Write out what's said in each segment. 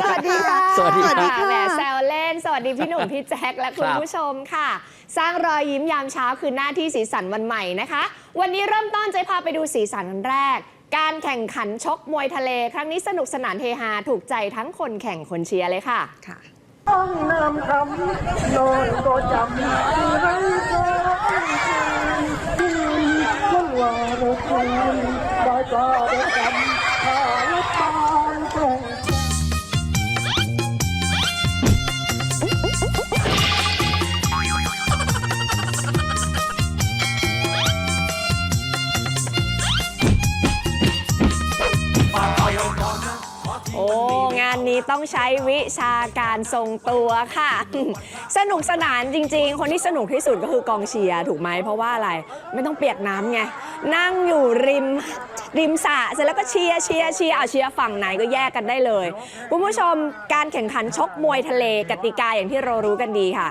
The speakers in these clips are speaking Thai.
สวัสดีค่ะ สวัสดีครับค่ะ แหมแซวเล่น สวัสดีพี่หนุ่มพี่แจ็คและคุณครับผู้ชมค่ะ สร้างรอยยิ้มยามเช้าคือหน้าที่สีสันวันใหม่นะคะ วันนี้เริ่มต้นจะพาไปดูสีสันวันแรก การแข่งขันชกมวยทะเล ครั้งนี้สนุกสนานเฮฮาถูกใจทั้งคนแข่งคนเชียร์เลยค่ะค่ะต้องนำคำโนนก็จำที่ให้เธอที่มันว่าเราคืนได้ก็ อ้งานนี้ต้องใช้วิชาการทรงตัวค่ะ สนุกสนานจริง ๆ คนที่สนุกที่สุดก็คือกองเชียร์ถูกไหมเพราะว่าอะไรไม่ต้องเปียกน้ำไงนั่งอยู่ริมริมสระเสร็จแล้วก็เชียร์เชียร์เชียร์เอาเชียร์ฝั่งไหนก็แยกกันได้เลยคุณผู้ชมการแข่งขันชกมวยทะเลกติกาอย่างที่เรารู้กันดีค่ะ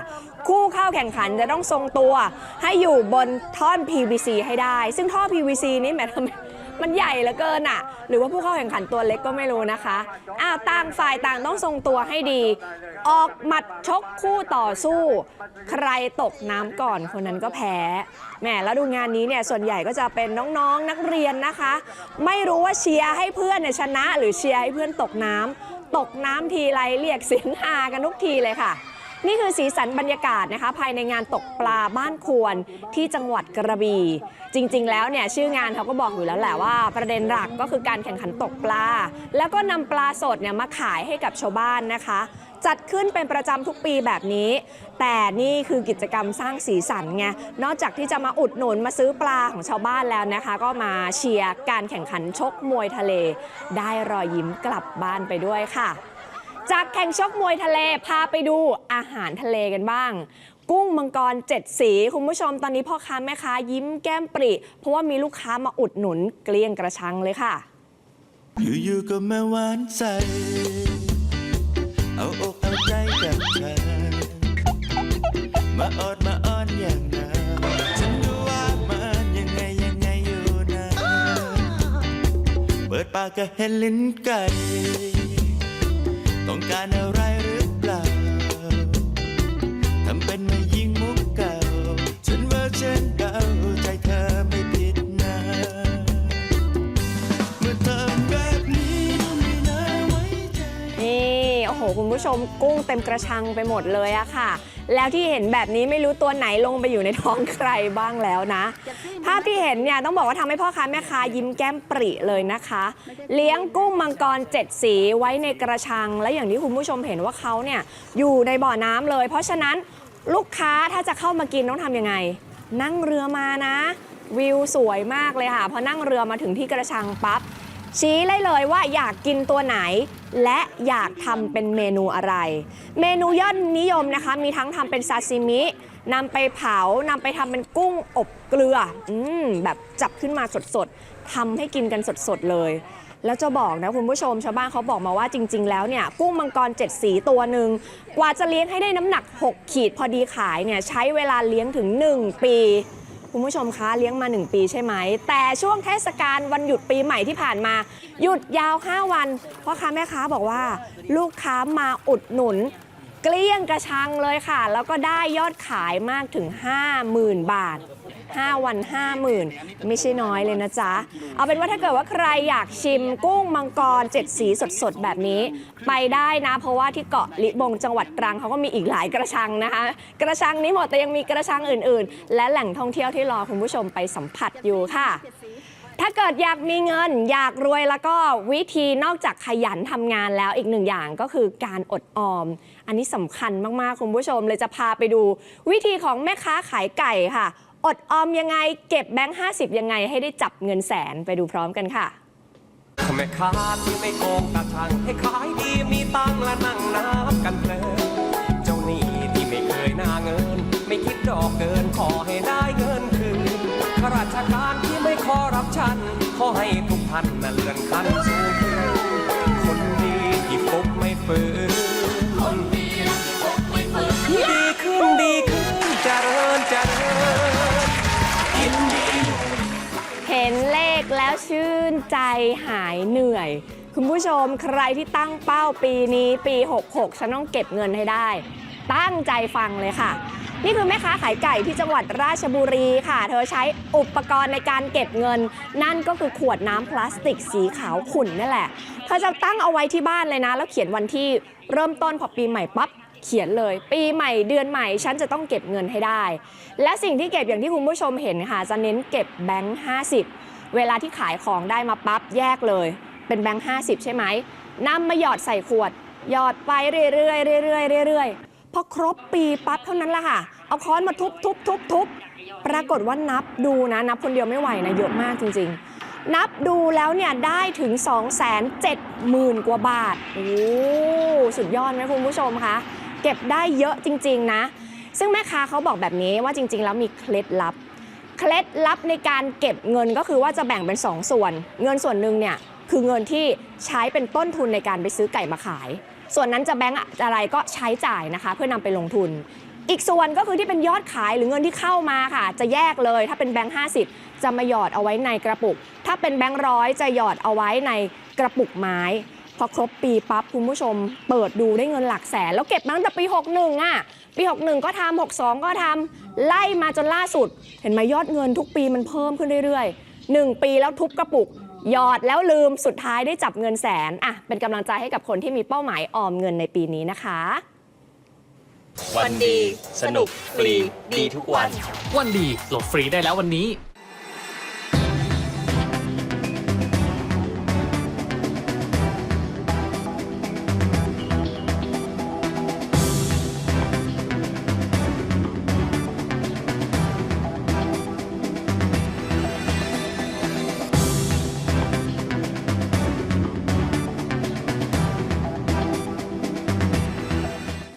คู่เข้าแข่งขันจะต้องทรงตัว ให้อยู่บนท่อน PVC ให้ได้ ซึ่งท่อ PVC นี่แหมทำไมันใหญ่เหลือเกินอะ หรือว่าผู้เข้าแข่งขันตัวเล็กก็ไม่รู้นะคะอ้าวต่างฝ่ายต่างต้องทรงตัวให้ดี ออกหมัดชกคู่ต่อสู้ ใครตกน้ำก่อนคนนั้นก็แพ้แหมแล้วดูงานนี้เนี่ยส่วนใหญ่ก็จะเป็นน้องๆนักเรียนนะคะ ไม่รู้ว่าเชียร์ให้เพื่อนเนี่ยชนะ หรือเชียร์ให้เพื่อนตกน้ำตกน้ำทีไรเรียกเสียงฮากันทุกทีเลยค่ะ นี่คือสีสันบรรยากาศนะคะ ภายในงานตกปลาบ้านควรที่จังหวัดกระบี่ จริง ๆ แล้วเนี่ยชื่องานเขาก็บอกอยู่แล้วแหละว่า ประเด็นหลักก็คือการแข่งขันตกปลา แล้วก็นำปลาสดเนี่ยมาขายให้กับชาวบ้านนะคะ จัดขึ้นเป็นประจำทุกปีแบบนี้ แต่นี่คือกิจกรรมสร้างสีสันไงนอกจากที่จะมาอุดหนุนมาซื้อปลาของชาวบ้านแล้วนะคะ ก็มาเชียร์การแข่งขันชกมวยทะเล ได้รอยยิ้มกลับบ้านไปด้วยค่ะ จากแข่งชกมวยทะเลพาไปดูอาหารทะเลกันบ้าง กุ้งมังกรเจ็ดสี คุณผู้ชมตอนนี้พ่อค้าแม่ค้ายิ้มแก้มปริ เพราะว่ามีลูกค้ามาอุดหนุนเกลี้ยงกระชังเลยค่ะ อยู่ๆก็มาหวานใจ เอาอกเอาใจกับเธอมาอดมาอ้อนอย่างนั้นฉันรู้ว่ามันยังไงยังไงอยู่นะ เปิดปากก็เห็นลิ้นไก่ ต้องการอะไร ผู้ชมกุ้งเต็มกระชังไปหมดเลยอะค่ะ แล้วที่เห็นแบบนี้ไม่รู้ตัวไหนลงไปอยู่ในท้องใครบ้างแล้วนะ ภาพที่เห็นเนี่ยต้องบอกว่าทำให้พ่อค้าแม่ค้ายิ้มแก้มปริเลยนะคะ เลี้ยงกุ้งมังกรเจ็ดสีไว้ในกระชัง และอย่างที่คุณผู้ชมเห็นว่าเขาเนี่ยอยู่ในบ่อน้ำเลย เพราะฉะนั้นลูกค้าถ้าจะเข้ามากินต้องทำยังไง นั่งเรือมานะ วิวสวยมากเลยค่ะพอนั่งเรือมาถึงที่กระชังปั๊บ ชี้เลยเลยว่าอยากกินตัวไหน และอยากทำเป็นเมนูอะไร เมนูยอดนิยมนะคะ มีทั้งทำเป็นซาซิมินำไปเผานำไปทำเป็นกุ้งอบเกลืออืมแบบจับขึ้นมาสดๆทำให้กินกันสดๆเลยแล้วจะบอกนะคุณผู้ชมชาวบ้านเขาบอกมาว่าจริง ๆ แล้วเนี่ยกุ้งมังกรเจ็ดสีตัวหนึ่งกว่าจะเลี้ยงให้ได้น้ำหนัก 6 ขีดพอดีขายเนี่ยใช้เวลาเลี้ยงถึง 1 ปี คุณผู้ชมคะเลี้ยงมา 1 ปีใช่ไหม แต่ช่วงเทศกาลวันหยุดปีใหม่ที่ผ่านมา หยุดยาว 5 วันพ่อค้าแม่ค้าบอกว่า ลูกค้ามาอุดหนุน เกลี้ยงกระชังเลยค่ะ แล้วก็ได้ยอดขายมากถึง 50,000 บาท 5 วัน 50,000 ไม่ใช่น้อยเลยนะจ๊ะ เอาเป็นว่าถ้าเกิดว่าใครอยากชิมกุ้งมังกรเจ็ดสีสดๆ แบบนี้ ไปได้นะ เพราะว่าที่เกาะลิบงจังหวัดตรังเขาก็มีอีกหลายกระชังนะคะ กระชังนี้หมดแต่ยังมีกระชังอื่นๆ และแหล่งท่องเที่ยวที่รอคุณผู้ชมไปสัมผัสอยู่ค่ะถ้าเกิดอยากมีเงินอยากรวยแล้วก็วิธีนอกจากขยันทำงานแล้วอีกหนึ่งอย่างก็คือการอดออม อันนี้สำคัญมากๆ คุณผู้ชมเลยจะพาไปดู วิธีของแม่ค้าขายไก่ค่ะ อดออมยังไง เก็บแบงค์50 ยังไงให้ได้จับเงินแสนไปดูพร้อมกันค่ะแม่ค้าที่ไม่โกงตาช่างให้ขายดีมีตังและนั่งนับกันเพลินเจ้าหนี้ที่ไม่เคยหน้าเงิน ไม่คิดดอกเกินขอให้ได้เงินคืนข้าราชการที่ไม่คอรับชันขอให้ทุกท่านนั้น ชื่นใจหายเหนื่อย คุณผู้ชมใครที่ตั้งเป้าปีนี้ปี 66 ฉันต้องเก็บเงินให้ได้ ตั้งใจฟังเลยค่ะ นี่คือแม่ค้าขายไก่ที่จังหวัดราชบุรีค่ะ เธอใช้อุปกรณ์ในการเก็บเงิน นั่นก็คือขวดน้ำพลาสติกสีขาวขุ่นนี่แหละ เธอจะตั้งเอาไว้ที่บ้านเลยนะ แล้วเขียนวันที่เริ่มต้นพอปีใหม่ปั๊บเขียนเลย ปีใหม่เดือนใหม่ ฉันจะต้องเก็บเงินให้ได้ และสิ่งที่เก็บอย่างที่คุณผู้ชมเห็นค่ะ จะเน้นเก็บแบงค์50 เวลาที่ขายของได้มาปั๊บแยกเลย เป็นแบงค์50ใช่ไหมนำมาหยอดใส่ขวด หยอดไปเรื่อยๆเรื่อยๆเรื่อยๆพอครบปีปั๊บเท่านั้นละค่ะ เอาค้อนมาทุบทุบทุบทุบปรากฏว่านับดูนะนับคนเดียวไม่ไหวนะเยอะมากจริง ๆ นับดูแล้วเนี่ยได้ถึง 2 7 0 0 0 0 กว่าบาทโอ้สุดยอดไหมคุณผู้ชมคะเก็บได้เยอะจริง ๆ นะ ซึ่งแม่ค้าเขาบอกแบบนี้ว่าจริง ๆ แล้วมีเคล็ดลับ เคล็ดลับในการเก็บเงินก็คือว่าจะแบ่งเป็น 2 ส่วน เงินส่วนหนึ่งเนี่ยคือเงินที่ใช้เป็นต้นทุนในการไปซื้อไก่มาขาย ส่วนนั้นจะแบงก์อะไรก็ใช้จ่ายนะคะ เพื่อนำไปลงทุน อีกส่วนก็คือที่เป็นยอดขายหรือเงินที่เข้ามาค่ะ จะแยกเลย ถ้าเป็นแบงค์50จะมาหยอดเอาไว้ในกระปุก ถ้าเป็นแบงค์ร้อยจะหยอดเอาไว้ในกระปุกไม้ พอครบปีปั๊บคุณผู้ชม เปิดดูได้เงินหลักแสน แล้วเก็บมาตั้งแต่ปี 61อะปี 61 ก็ทำ62 ก็ทำไล่มาจนล่าสุด เห็นไหมยอดเงินทุกปีมันเพิ่มขึ้นเรื่อยๆ 1 ปีแล้วทุบกระปุกหยอดแล้วลืมสุดท้ายได้จับเงินแสนอะเป็นกำลังใจให้กับคนที่มีเป้าหมายออมเงินในปีนี้นะคะ วันดี สนุก ฟรี ดีทุกวัน วันดีโหลดฟรีได้แล้ววันนี้